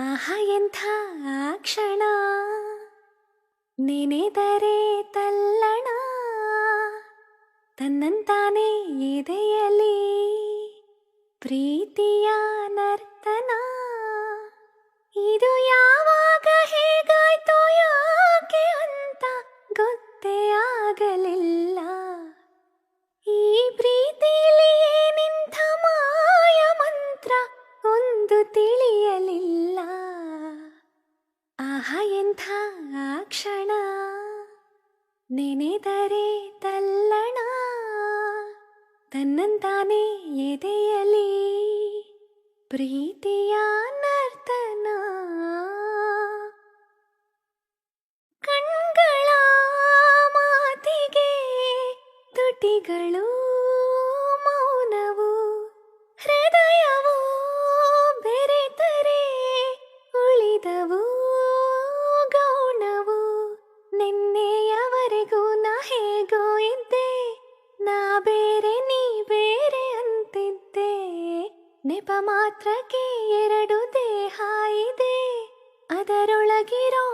ಆಹಾ ಎಂಥ ಕ್ಷಣ ನೆನೆದರೆ ತಲ್ಲಣ. ತನ್ನಂತಾನೇ ಎದೆಯಲಿ. ಪ್ರೀತಿಯ ನರ್ತನ. ಇದು ಯಾವಾಗ ಹೇಗಾಯ್ತೋ ಯಾಕೆ ಅಂತ ಗೊತ್ತೇ ಆಗಲಿಲ್ಲ. ಒಂದು ತಿಳಿಯಲಿಲ್ಲ. ಆಹ ಎಂಥ ಕ್ಷಣ. ನೆನೆದರೆ ತಲ್ಲಣ. ತನ್ನಂತಾನೇ ಎದೆಯಲಿ. ಪ್ರೀತಿಯ ನರ್ತನ. ಕಣ್ಗಳ ಮಾತಿಗೆ ತುಟಿಗಳು ಉಳಿದವು ಗೌಣವು ನಿನ್ನೆಯವರೆಗೂ ನಾ ಹೇಗೋ ಇದ್ದೆ, ನಾ ಬೇರೆ ನೀ ಬೇರೆ ಅಂತಿದ್ದೆ. ನೆಪ ಮಾತ್ರಕ್ಕೆ ಎರಡು ದೇಹ ಇದೆ, ಅದರೊಳಗಿರೋ